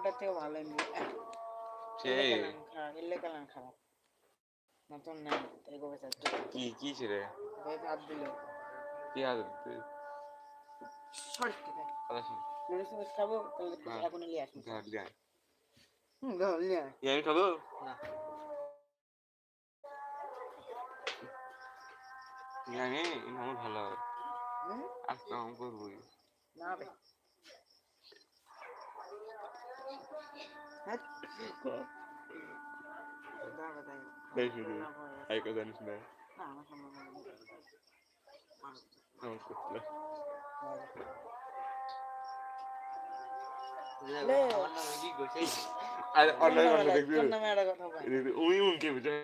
ওটার থেকে ভালো এমনি সেই খারাপ নতুন তাই কি কি ভাই দিল কি হাত খাব তাহলে হ্যাঁ। এখন নিয়ে হুম। খাব না জানি আমার ভালো হবে? আজকে আমি করবোই না বে হ্যাঁ দাঁড়া দাঁড়া তাই শুধু না ভয় আছে। আই কথা জানিস না না আমার সম্ভব না আমার করছিল লে। আর অন্য দেখবি উই উনকে বুঝে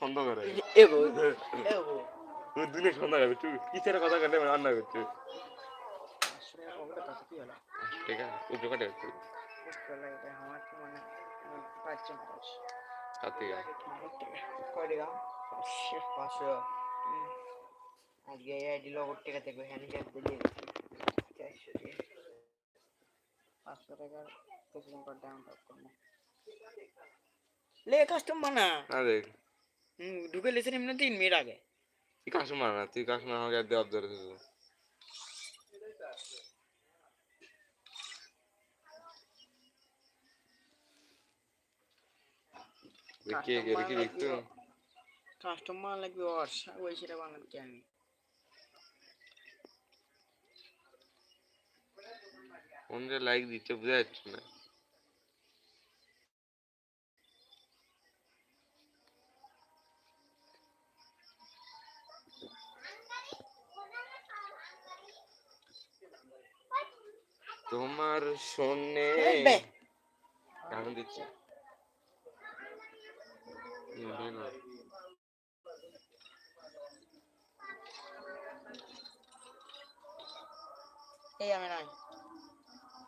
সন্দেহ করে এগো এগো ওই দিনে সন্দেহ করে তুই কিসের কথা কাটে রান্না করছে ঠিক আছে? উদ্যোগ কাটে আমার তো মানে পাঁচশো আজকে এই আইডি টাকা দেখবে হ্যান্ডিক্যাপ দিলে চারশো দিয়ে পাঁচশো টাকার করব লে কাস্টমার না ঢুকে লেছেন এমনি তিন মিনিট আগে। তুই কাস্টমার না তুই কাস্টমার আমাকে একদম অবজার্ভ করছিস কে কে কে দেখতো কাস্টমার লাগবে ওর ওই সেটা বানাতে আমি কোন লাইক দিচ্ছে বোঝা যাচ্ছে না তোমার শোনে। কেমন দিচ্ছে। এই আমি নাই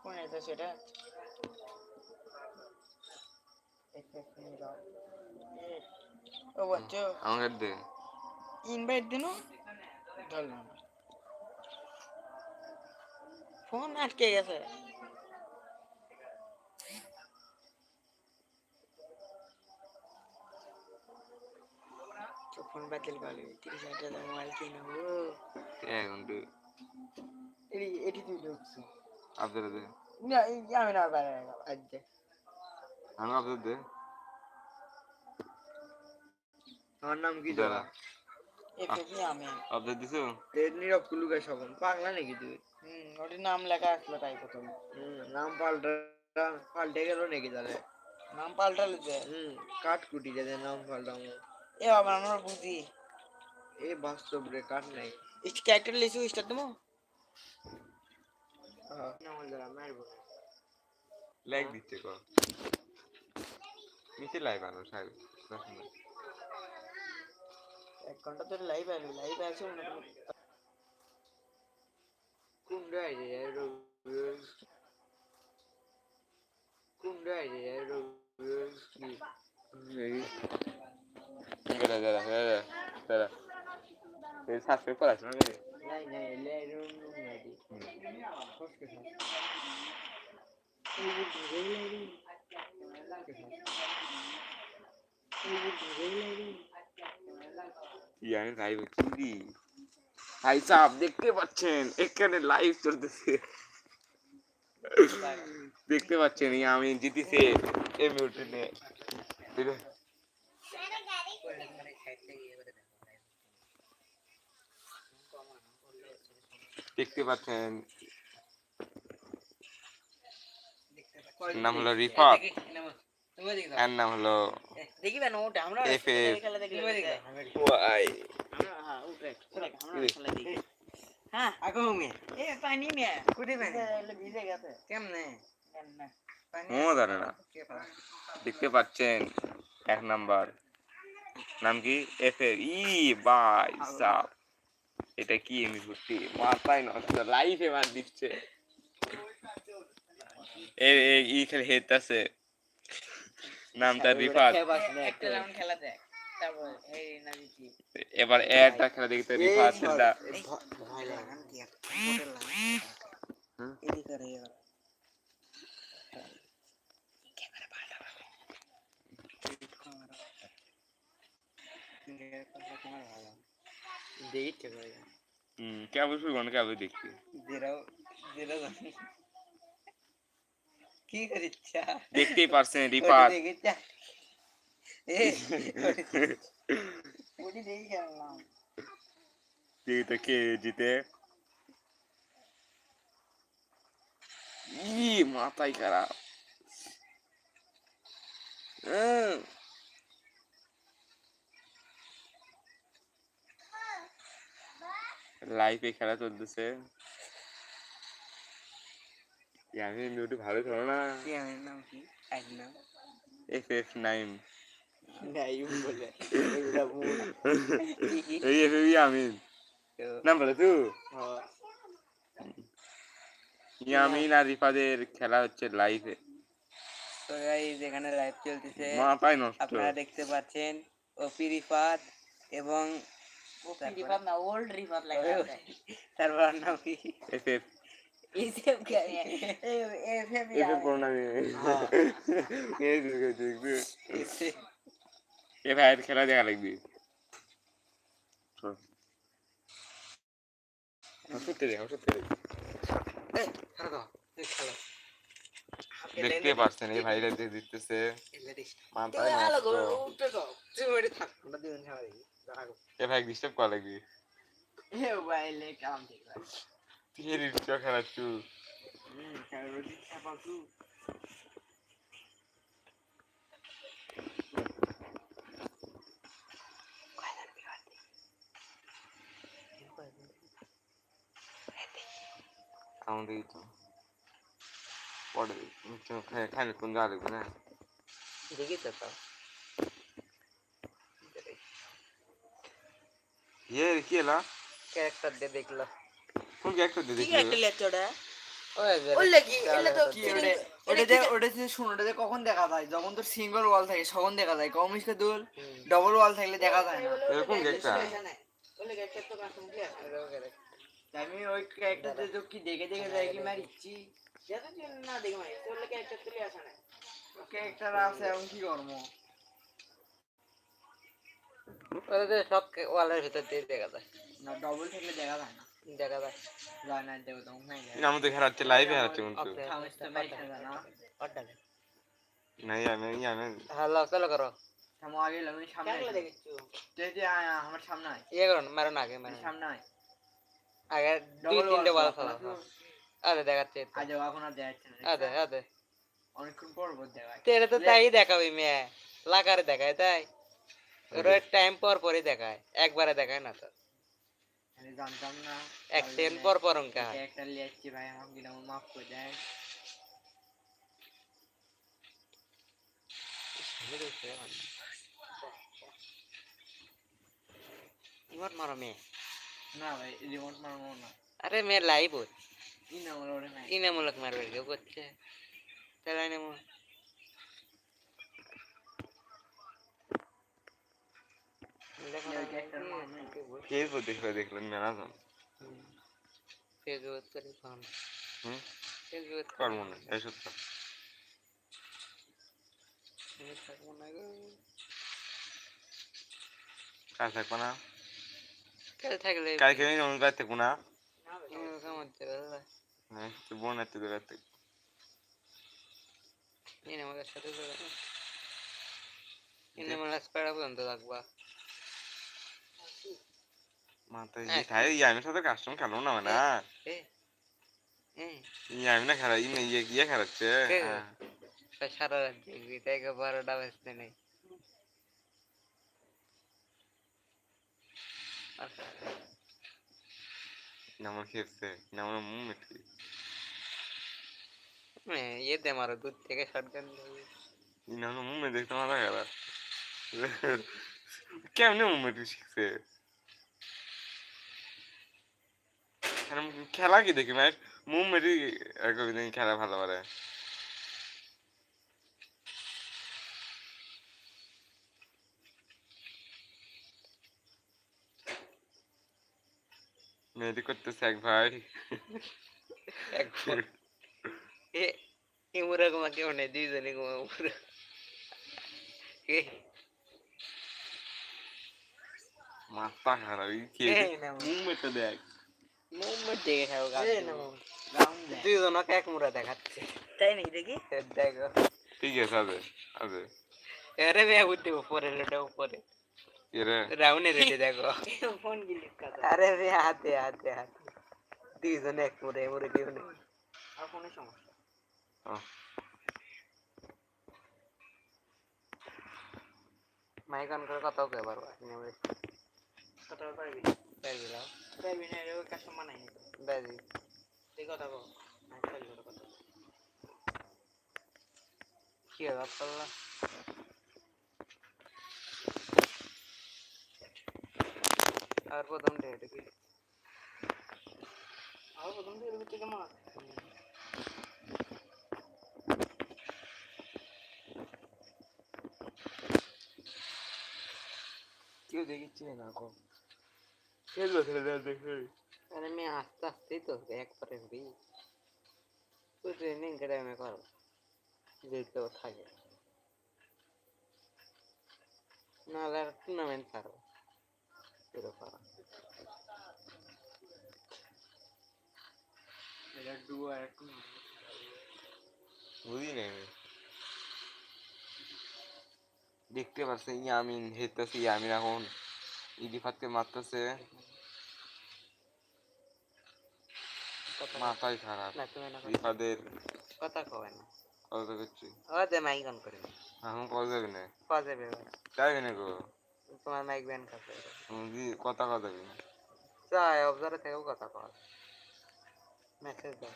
কোন এটা সেটা ও বাচ্চা আমাকে দে ইনভাইট দিন ধরলাম ফোন আটকে গেছে বাতিল করলি তিরিশ হাজার টাকা মোবাইল কিনবো এখন তুই এটি এটি তুই ঢুকছি আপনারা দে না আমি না বাইরে গেলাম আজকে আমি আপনাদের দে আমার নাম কি দিছো নীরব কুলুকা পাগলা নাকি তুই হুম ওটির নাম লেখা আসলো তাই প্রথম হুম, নাম পাল্টা পাল্টে গেল নাকি তাহলে নাম পাল্টালে হুম কাঠ কুটি যাদের নাম পাল্টামো এ বাবা আমরা বুঝি। এই বাস্তব রে কাঠ নাই। ক্যারেক্টার লিসু দেবো আহ, নাম হলে মারবো না। লাইক দিচ্ছে কর নিচে লাইক আনো সাহেব। এক ঘণ্টা ধরে লাইভ আসবে লাইভ আছে কোন রায় রে রবি কোন রায় রে রবি কি দাঁড়া দাঁড়া দাঁড়া দাঁড়া এই সাবস্ক্রাইব করা আছে না রে? নাই নাই লে রুম রুম নাই দি ফসকে ফস এই বুদ্ধি রে রে এই বুদ্ধি রে রে কি আমি লাইভ চিনি ভাই সাহেব দেখতে পাচ্ছেন এখানে লাইভ চলতেছে দেখতে পাচ্ছেন এই আমি জিতেছে এই মিউটেনে দেখতে পাচ্ছেন। নাম হলো রিফাত। এর নাম হলো দেখিবেন ওটা আমরা এফ এফ। ওয়াই। হ্যাঁ উঠে উঠে আমরা কি? খেলা দেখি। হ্যাঁ। আগো মে এ পানি মে কুটি মে ভিজে ভিজে গেছে। কেমনে? নেন না পানি ও জানে না। দেখতে পাচ্ছেন এক নাম্বার। নাম কি? এফ এর ই বাই সাপ। এটা কি এমনি ভর্তি মাথায় নষ্ট লাইফে মার দিচ্ছে। এই খালি হেট আছে। নামটা রিফাত খেলা এবার একটা খেলা দেখতে রিফাত সেটা ক্যামেরা ভালো। দেখি ইচ্ছে করে হুম কেবল শুরু করুন কেবল দেখছি যেরাও জানি। কি করিচ্ছা দেখতেই পারছেন রিপার কে জিতে। ই মাথায় খারাপ। উম। লাইফে খেলা চলতেছে। ভালো খেলো না? কি নাম কি? এক নাম। এফ এফ নাইন নাই বলে। এগুলা ভুল। কি কি এই এফ এফ আমিন নাম বলে তুই ইয়ামিন আর রিফাদের খেলা হচ্ছে লাইফে তো গাইস এখানে লাইভ চলতেছে মাথায় নষ্ট। আপনারা দেখতে পাচ্ছেন ওপি রিফাত এবং রিভার না ওল্ড রিভার লাগে তারপর নাম কি এফ এফ ইসেম কে এফএম এফ এফ করোনা এ ভাইয়ের খেলা দেখা লাগবে সত্যি দেখ সত্যি দেখ দেখতে পাচ্ছেন এই ভাইরা যে দিতেছে মাথায় নষ্ট এ ভাই ডিস্টার্ব করা লাগবে তুই রিক্সা খেলাচ্ছু আমাদের তো পরে খালি কোন যা লাগবে না দেখি তো তাও ইয়ে কি এলা ক্যারেক্টার দিয়ে দেখল কোন কি দেখি একটা লেচড়া ওই ওলে কি এলে তো কি ওটা ওটাতে ওটাতে কখন দেখা যায় যখন তোর সিঙ্গেল ওয়াল থাকে তখন দেখা যায় কমিশকে দুল ডবল ওয়াল থাকলে দেখা যায় না এরকম একটা ওলে একটা তো কাজ কমপ্লিট আমি ওই ক্যারেক্টারতে তো কি দেখে দেখে যাই কি মারিচ্ছি না দেখে ওলে একটা তুলে আসা না ক্যারেক্টার আছে এখন কি করব ওদের সব ওয়ালের ভিতর দিয়ে দেখা যায়। না ডবল থাকলে দেখা যায় না। দেখা যায়। যায় দেবো তো নাই আমাদের লাইভে হারাচ্ছে কিন্তু। আরে দেখাচ্ছে আজ এখন আর দেখাচ্ছে না অনেকক্ষণ পর পর দেখায় তেরে তো তাই দেখাবি মেয়ে। লাগারে দেখায় তাই? ওর টাইম পর পরই দেখায় একবারে দেখায় না তো। আমি জানতাম না। এক সেকেন্ড পর পর অঙ্কা একটা লিয়ে ভাই আমাকে দিলাম মাফ করে ইমট মারো মেয়ে। না ভাই রিমোট মারবো না। আরে মেয়ে লাইভ হচ্ছে ই না আমার ওরে ইনামূলক মারবে কেউ করছে। তাহলে ইনামূলক দেখো না, ওই ক্যারেক্টার মারবে কে তো দেখলে দেখলেন ম্যারাথন ফেসবুক করে ফোন হুম ফেসবুক কর্ম না এসব তো থাকব কাজ থাকব না কাল থাকলে কালকে আমি অন্য বাইর থাকব না বোন এত দূর থেকে ইনি আমাদের সাথে যাবে ইনি আমার স্পাইডার পর্যন্ত থাকবা মাথায় হ্যাঁ। যে সাথে কাস্টম খেলো না। মানে আমি না খেলা ইয়ে ইয়ে ইয়ে খেলাচ্ছে? হ্যাঁ। সারা রাত দেখবি তাই বারোটা বাজতে নেই। খেয়েছে আমার মুখ মেটে হ্যাঁ ইয়েতে মারো দূর থেকে শটগান আমার মুখ দেখতে মাথা খেলা কেমনে মুখ মেটে শিখছে আর আমি খেলা কি দেখি? ম্যাচ মুখ মেটে একদিন খেলা ভালো পারে মেয়েটি করতেছে এক ভাই। এ ইমুরা ঘুমা কেউ নেই দুইজনে ঘুমা উমরা এ। মাথা খারাপ কে? না মুভমেন্টটা দেখ। দেখে। খাও দুইজনকে এক মুড়া দেখাচ্ছে। তাই নাকি দেখি? দেখো। ঠিক আছে আছে আছে আরে বে উঠে উপরে রেটে উপরে। এরে। রাউন্ডে রেটে দেখো। ফোন গিলিপ আরে বে হাতে হাতে হাতে। দুইজন এক মুড়ে মুড়ে কেউ নেই আর ফোনের সমস্যা? মাইক অন করে কথাও কে পারব কথা পারবি পারবি না? পারবি না ওই কাস্টমার নাই। বাজি তুই কথা কো না চল কথা। কি হবে আর প্রথম ডেট কি? আর প্রথম এর ভিতরে কেমন কেউ দেখিচ্ছে না কো এগুলো ছেলে দেখে। আরে আমি আস্তে আস্তেই তো একবারে হবি। তুই ট্রেনিং গ্রামে করো। যেহেতু থাকে। নাহলে আর টুর্নামেন্ট ছাড়ো। এটা ডুয়া একটু বুঝি নাই আমি। দেখতে পাচ্ছি ইয়ামিন হেতেছে ইয়ামিন এখন। ইডিফাতকে মারতেছে। মাথায় খারাপ। রিফাদের কথা কবে না। কত করছি ও দে মাইক অন করে যাবে না। গো। তোমার মাইক ব্যান কাছে বুঝি কথা কথা যাবে না? চাই অবজারে থেকেও কথা কর মেসেজ দাও।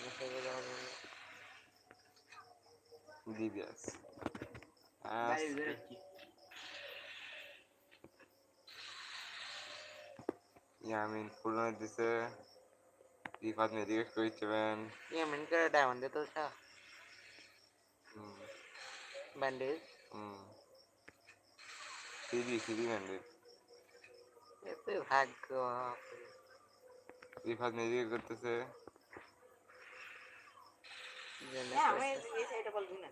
মেসেজে দিবিয়াস ইয়ামিন ফুল মেরে দিছে রিফাত মেদিকে কইছেন ইয়ামিন কে ডায়মন্ড দিতে তা ব্যান্ডেজ হুম সিডি সিডি ব্যান্ডেজ এত ভাগ্য রিফাত মেদিকে করতেছে জানা আমি এটা বলবি না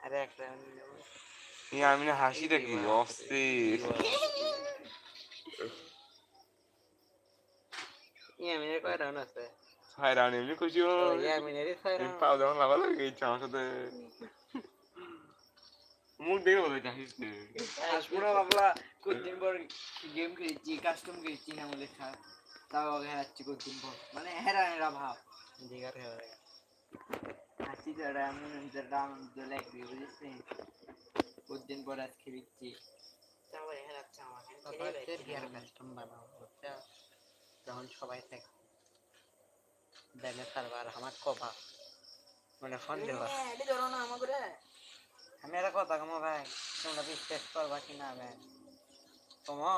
আরে আমি না হাসিটা কি অস্থির। রান আছে? সাথে। বাবলা কতদিন পর গেম খেলছি কাস্টম খেলছি তাও কতদিন পর। মানে হেরানের অভাব। যারা আনন্দ লাগবে বুঝেছিস কতদিন পর আজ খেলেছি তারপরে হেরাচ্ছে আমার তারপর সে বিয়ার কাস্টম বানাও বুঝছ যখন সবাই থাকে দেনে সার্ভার আমার মানে আমি একটা কথা কমো ভাই তোমরা বিশ্বাস করবা কি না ভাই কমো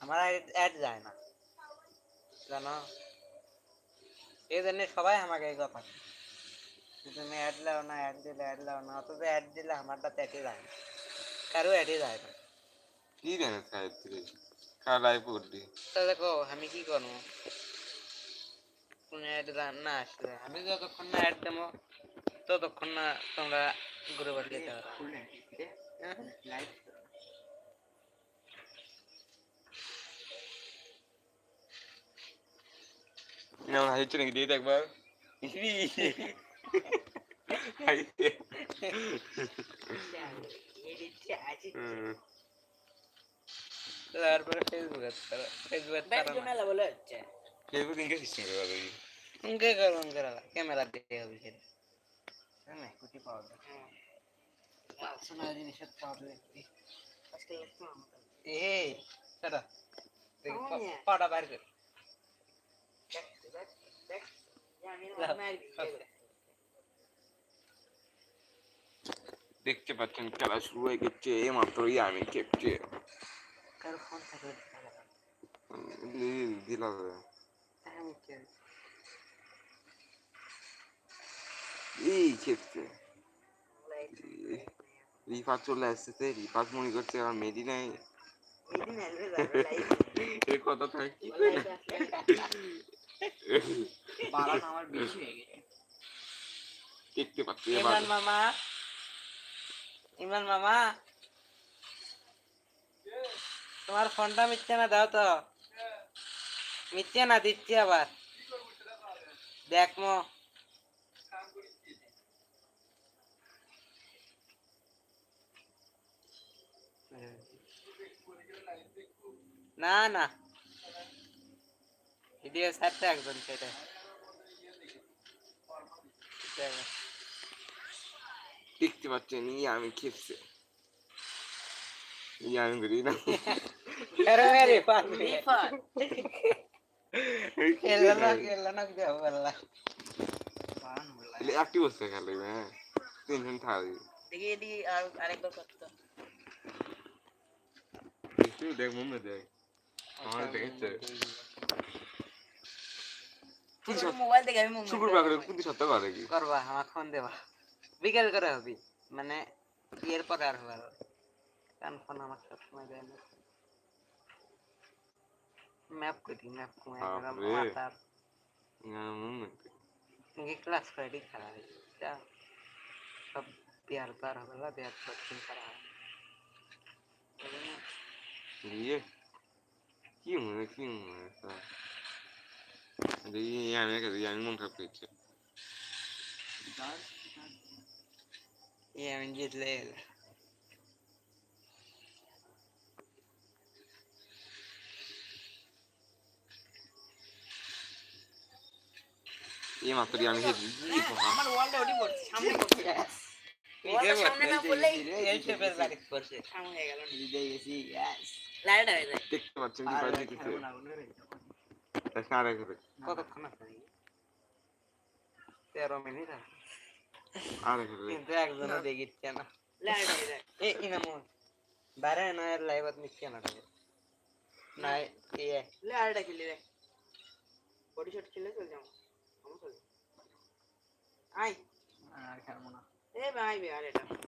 আমার অ্যাড যায় না জানো এই জন্য সবাই আমাকে এই কথা। তুমি অ্যাড লাও না অ্যাড দিলে অ্যাড লাও না অথচ অ্যাড দিলে আমারটা অ্যাডে যায় না কারও অ্যাডে যায় না। কি জানে কার দেখো আমি কি করব? কোনো অ্যাড না আসলে। আমি যতক্ষণ না অ্যাড দেবো ততক্ষণ না তোমরা ঘুরে বাড়ি যেতে পারো হ্যাঁ? লাইভ একবার। আছে তারপরে ফেসবুক ফেসবুক ব্যাংকে মেলা বলে হচ্ছে ফেসবুক ইনকে সিস্টেম করে দেবি উনকে করো উনকে ক্যামেরা দিয়ে হবে সেটা না কুটি পাওয়া যায় শোনা জিনিসের পাওয়া যায় আজকে একটু আমাকে এই সেটা দেখি আমার পা- নিয়ে। পাটা বাইর কর দেখ দেখ দেখ আমি লাভ। মারবি দেখতে পাচ্ছেন খেলা শুরু হয়ে গেছে এই মাত্রই আমি খেপছে দিলা এই খেপছে। রিফাত চলে রিফাত মনে করছে আমার মেডি নাই। কথা থাকে কি দেখতে পাচ্ছি মামা ইমান মামা। তোমার ফোনটা মিথ্যে না, দাও তো। মিথ্যে না, দিচ্ছি আবার। দেখ মো। না না। ভিডিও ছাড়তে একজন সেটা। দেখতে পাচ্ছেন ই আমি খেপছে ই আমি করি না। একটি বসে খালি হ্যাঁ। তিনজন থাকবে দেখ মম্মে দেখ। আমার মোবাইল দেখে আমি সুপুর পাখি কিন্তু সত্য করে কি? করবা আমার ফোন দেবা। বিকেল করে হবি মানে ইয়ের পরে আর হবে কারণ ফোন আমার সবসময় দেয় না ম্যাপ করি ম্যাপ কমে বাপরে। মাথার মনে ইঙ্গি ক্লাস করে খেলা হয়েছে যা সব বিয়ার পার হবে না বিয়ার পর দিন করা হবে ইয়ে কি মনে কি মনে দেখি আমি একা দেখি আমি মন খারাপ করছে ये আমি জিতলে এই মাত্র আমি হেঁটে আমার ওয়ালটা ওটি পড়ছে সামনে পড়ছে। ওয়ালটা সামনে না পড়লেই এই শেপের বাড়ি। করছে সামনে গেল। জিতে গেছি yes লাইট হয়ে যায়। দেখতে পাচ্ছেন কি বাজে কিছু কতক্ষণ আছে? তেরো মিনিট আর করে কিন্তু একজনও দেখিচ্ছে না। এ ইনামো বাইরে না এর লাইভত নিচ্ছে না না ইয়ে লাইটটা খেলি রে। বডি শট খেলে চল যাও আই আর খেলব না। এ ভাই বে আর এটা